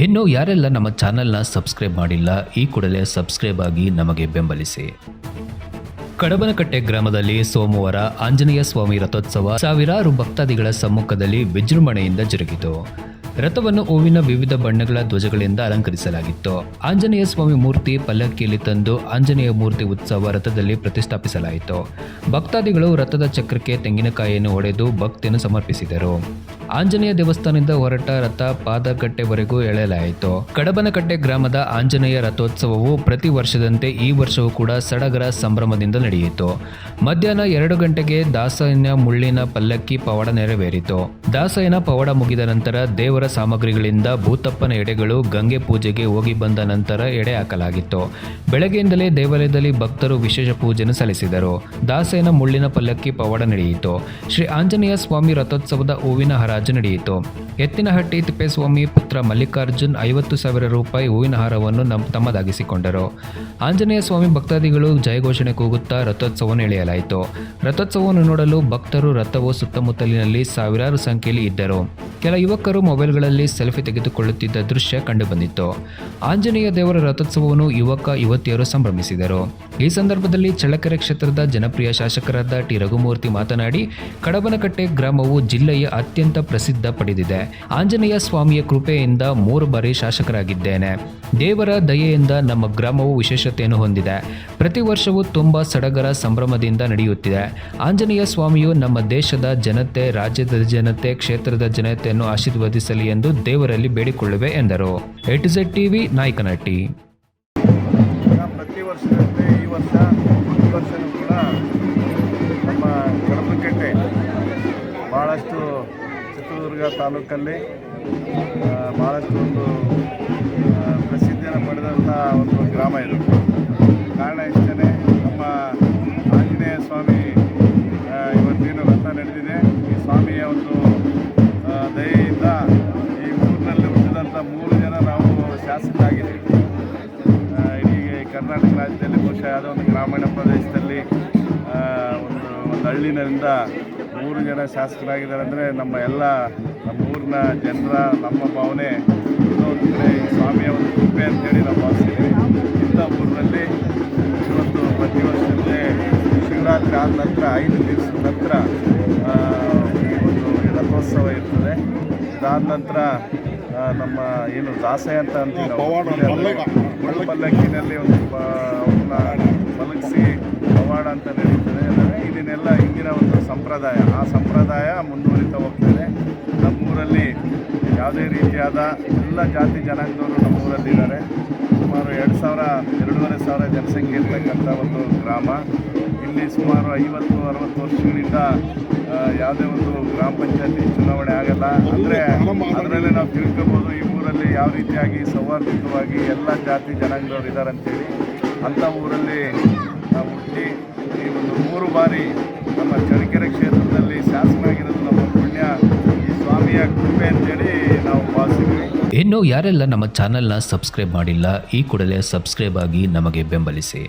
ಇನ್ನು ಯಾರೆಲ್ಲ ನಮ್ಮ ಚಾನೆಲ್ನ ಸಬ್ಸ್ಕ್ರೈಬ್ ಮಾಡಿಲ್ಲ, ಈ ಕೂಡಲೇ ಸಬ್ಸ್ಕ್ರೈಬ್ ಆಗಿ ನಮಗೆ ಬೆಂಬಲಿಸಿ. ಕಡಬನಕಟ್ಟೆ ಗ್ರಾಮದಲ್ಲಿ ಸೋಮವಾರ ಆಂಜನೇಯ ಸ್ವಾಮಿ ರಥೋತ್ಸವ ಸಾವಿರಾರು ಭಕ್ತಾದಿಗಳ ಸಮ್ಮುಖದಲ್ಲಿ ವಿಜೃಂಭಣೆಯಿಂದ ಜರುಗಿತು. ರಥವನ್ನು ಹೂವಿನ ವಿವಿಧ ಬಣ್ಣಗಳ ಧ್ವಜಗಳಿಂದ ಅಲಂಕರಿಸಲಾಗಿತ್ತು. ಆಂಜನೇಯ ಸ್ವಾಮಿ ಮೂರ್ತಿ ಪಲ್ಲಕ್ಕಿಯಲ್ಲಿ ತಂದು ಆಂಜನೇಯ ಮೂರ್ತಿ ಉತ್ಸವ ರಥದಲ್ಲಿ ಪ್ರತಿಷ್ಠಾಪಿಸಲಾಯಿತು. ಭಕ್ತಾದಿಗಳು ರಥದ ಚಕ್ರಕ್ಕೆ ತೆಂಗಿನಕಾಯಿಯನ್ನು ಒಡೆದು ಭಕ್ತಿಯನ್ನು ಸಮರ್ಪಿಸಿದರು. ಆಂಜನೇಯ ದೇವಸ್ಥಾನದಿಂದ ಹೊರಟ ರಥ ಪಾದಕಟ್ಟೆವರೆಗೂ ಎಳೆಯಲಾಯಿತು. ಕಡಬನಕಟ್ಟೆ ಗ್ರಾಮದ ಆಂಜನೇಯ ರಥೋತ್ಸವವು ಪ್ರತಿ ವರ್ಷದಂತೆ ಈ ವರ್ಷವೂ ಕೂಡ ಸಡಗರ ಸಂಭ್ರಮದಿಂದ ನಡೆಯಿತು. ಮಧ್ಯಾಹ್ನ ಎರಡು ಗಂಟೆಗೆ ದಾಸಯ್ಯನ ಮುಳ್ಳಿನ ಪಲ್ಲಕ್ಕಿ ಪವಾಡ ನೆರವೇರಿತು. ದಾಸಯ್ಯನ ಪವಾಡ ಮುಗಿದ ನಂತರ ದೇವರ ಸಾಮಗ್ರಿಗಳಿಂದ ಭೂತಪ್ಪನ ಎಡೆಗಳು ಗಂಗೆ ಪೂಜೆಗೆ ಹೋಗಿ ಬಂದ ನಂತರ ಎಡೆ ಹಾಕಲಾಗಿತ್ತು. ಬೆಳಗ್ಗೆಯಿಂದಲೇ ದೇವಾಲಯದಲ್ಲಿ ಭಕ್ತರು ವಿಶೇಷ ಪೂಜೆಯನ್ನು ಸಲ್ಲಿಸಿದರು. ದಾಸಯ್ಯನ ಮುಳ್ಳಿನ ಪಲ್ಲಕ್ಕಿ ಪವಾಡ ನಡೆಯಿತು. ಶ್ರೀ ಆಂಜನೇಯ ಸ್ವಾಮಿ ರಥೋತ್ಸವದ ಹೂವಿನ ಹರಾಜು ನಡೆಯಿತು. ಎತ್ತಿನಹಟ್ಟಿ ತಿಪ್ಪೇಸ್ವಾಮಿ ಪುತ್ರ ಮಲ್ಲಿಕಾರ್ಜುನ್ ಐವತ್ತು ಸಾವಿರ ರೂಪಾಯಿ ಹೂವಿನ ಹಾರವನ್ನು ನಮ್ಮ ತಮ್ಮದಾಗಿಸಿಕೊಂಡರು. ಆಂಜನೇಯ ಸ್ವಾಮಿ ಭಕ್ತಾದಿಗಳು ಜಯಘೋಷಣೆ ಕೂಗುತ್ತಾ ರಥೋತ್ಸವವನ್ನು ಎಳೆಯಲಾಯಿತು. ರಥೋತ್ಸವವನ್ನು ನೋಡಲು ಭಕ್ತರು ರಥವು ಸುತ್ತಮುತ್ತಲಿನಲ್ಲಿ ಸಾವಿರಾರು ಸಂಖ್ಯೆಯಲ್ಲಿ ಇದ್ದರು. ಕೆಲ ಯುವಕರು ಮೊಬೈಲ್ಗಳಲ್ಲಿ ಸೆಲ್ಫಿ ತೆಗೆದುಕೊಳ್ಳುತ್ತಿದ್ದ ದೃಶ್ಯ ಕಂಡುಬಂದಿತ್ತು. ಆಂಜನೇಯ ದೇವರ ರಥೋತ್ಸವವನ್ನು ಯುವಕ, ಯುವತಿಯರು ಸಂಭ್ರಮಿಸಿದರು. ಈ ಸಂದರ್ಭದಲ್ಲಿ ಚಳ್ಳಕೆರೆ ಕ್ಷೇತ್ರದ ಜನಪ್ರಿಯ ಶಾಸಕರಾದ ಟಿ. ರಘುಮೂರ್ತಿ ಮಾತನಾಡಿ, ಕಡಬನಕಟ್ಟೆ ಗ್ರಾಮವು ಜಿಲ್ಲೆಯ ಅತ್ಯಂತ ಪ್ರಸಿದ್ಧ ಪಡೆದಿದೆ. ಆಂಜನೇಯ ಸ್ವಾಮಿಯ ಕೃಪೆಯಿಂದ ಮೂರು ಬಾರಿ ಶಾಸಕರಾಗಿದ್ದೇನೆ. ದೇವರ ದಯೆಯಿಂದ ನಮ್ಮ ಗ್ರಾಮವು ವಿಶೇಷತೆಯನ್ನು ಹೊಂದಿದೆ. ಪ್ರತಿ ವರ್ಷವೂ ತುಂಬ ಸಡಗರ ಸಂಭ್ರಮದಿಂದ ನಡೆಯುತ್ತಿದೆ. ಆಂಜನೇಯ ಸ್ವಾಮಿಯು ನಮ್ಮ ದೇಶದ ಜನತೆ, ರಾಜ್ಯದ ಜನತೆ, ಕ್ಷೇತ್ರದ ಜನತೆಯನ್ನು ಆಶೀರ್ವದಿಸಲಿ ಎಂದು ದೇವರಲ್ಲಿ ಬೇಡಿಕೊಳ್ಳುವೆ ಎಂದರು. ಎಟ್ ಝೆಡ್ ಟಿವಿ ಈಗ ಪ್ರತಿ ವರ್ಷದಂತೆ ಚಿತ್ರದುರ್ಗ ತಾಲೂಕಲ್ಲಿ ಭಾಳಷ್ಟು ಒಂದು ಪ್ರಸಿದ್ಧಿಯನ್ನು ಪಡೆದಂಥ ಒಂದು ಗ್ರಾಮ ಇದು. ಕಾರಣ ಇಷ್ಟೇ ನಮ್ಮ ಆಂಜನೇಯ ಸ್ವಾಮಿ ಇವತ್ತೇನು ರಥ ನಡೆದಿದೆ. ಈ ಸ್ವಾಮಿಯ ಒಂದು ದಯೆಯಿಂದ ಈ ಊರಿನಲ್ಲಿ ಹುಟ್ಟಿದಂಥ ಮೂರು ಜನ ನಾವು ಶಾಸಕರಾಗಿದ್ದೀವಿ. ಇಡೀ ಕರ್ನಾಟಕ ರಾಜ್ಯದಲ್ಲಿ ಬಹುಶಃ ಯಾವುದೋ ಒಂದು ಗ್ರಾಮೀಣ ಪ್ರದೇಶದಲ್ಲಿ ಒಂದು ಒಂದು ಹಳ್ಳಿನಿಂದ ಮೂರು ಜನ ಶಾಸಕರಾಗಿದ್ದಾರೆ ಅಂದರೆ ನಮ್ಮ ಎಲ್ಲ ನಮ್ಮ ಊರಿನ ಜನರ ನಮ್ಮ ಭಾವನೆ. ಇನ್ನೊಂದು ಒಂದು ಕಡೆ ಸ್ವಾಮಿಯ ಒಂದು ಕೃಪೆ ಅಂತೇಳಿ ನಾವು ಭಾವಿಸ್ತೀವಿ ಇಂಥ ಊರಿನಲ್ಲಿ ಇವತ್ತು ಪ್ರತಿ ವರ್ಷದಲ್ಲೇ ಶಿವರಾತ್ರಿ ಆದ ನಂತರ ಐದು ದಿವಸದ ನಂತರ ಒಂದು ರಥೋತ್ಸವ ಇರ್ತದೆ. ಅದಾದ ನಂತರ ನಮ್ಮ ಏನು ದಾಸೆ ಅಂತ ಅಂತೀವಿ ನಾವು. ಪಲ್ಲಕ್ಕಿನಲ್ಲಿ ಒಂದು ಅವ್ರನ್ನ ಮಲಗಿಸಿ ಪವಾಡ ಅಂತ ನಡೀತದೆ ಇದನ್ನೆಲ್ಲ ಹಿಂದಿನ ಒಂದು ಸಂಪ್ರದಾಯ. ಆ ಸಂಪ್ರದಾಯ ಮುಂದುವರಿತಾ ಹೋಗ್ತದೆ. ನಮ್ಮೂರಲ್ಲಿ ಯಾವುದೇ ರೀತಿಯಾದ ಎಲ್ಲ ಜಾತಿ ಜನಾಂಗದವರು ನಮ್ಮೂರಲ್ಲಿದ್ದಾರೆ. ಸುಮಾರು ಎರಡು ಸಾವಿರ, ಎರಡೂವರೆ ಸಾವಿರ ಜನಸಂಖ್ಯೆ ಇರ್ತಕ್ಕಂಥ ಒಂದು ಗ್ರಾಮ. ಇಲ್ಲಿ ಸುಮಾರು ಐವತ್ತು, ಅರವತ್ತು ವರ್ಷಗಳಿಂದ ಯಾವುದೇ ಒಂದು ಗ್ರಾಮ ಪಂಚಾಯತಿ ಚುನಾವಣೆ ಆಗಲ್ಲ. ಅಂದರೆ ಅದರಲ್ಲಿ ನಾವು ತಿಳ್ಕೊಬೋದು ಈ ಊರಲ್ಲಿ ಯಾವ ರೀತಿಯಾಗಿ ಸೌಹಾರ್ದಯುತವಾಗಿ ಎಲ್ಲ ಜಾತಿ ಜನಾಂಗದವರು ಇದ್ದಾರೆ ಅಂತೇಳಿ ಅಂಥ ಊರಲ್ಲಿ ನಾವು ಹುಟ್ಟಿ ಈ ಬಾರಿ ನಮ್ಮ ಚಳ್ಳಕೆರೆ ಕ್ಷೇತ್ರದಲ್ಲಿ ಶಾಸಕರಾಗಿರೋದು ನಮ್ಮ ಪುಣ್ಯ ಈ ಸ್ವಾಮಿಯ ಕೃಪೆ ಅಂತೇಳಿ ನಾವು ಭಾವಿಸಿದ್ವಿ ಇನ್ನು ಯಾರೆಲ್ಲ ನಮ್ಮ ಚಾನೆಲ್ನ ಸಬ್ಸ್ಕ್ರೈಬ್ ಮಾಡಿಲ್ಲ, ಈ ಕೂಡಲೇ ಸಬ್ಸ್ಕ್ರೈಬ್ ಆಗಿ ನಮಗೆ ಬೆಂಬಲಿಸಿ.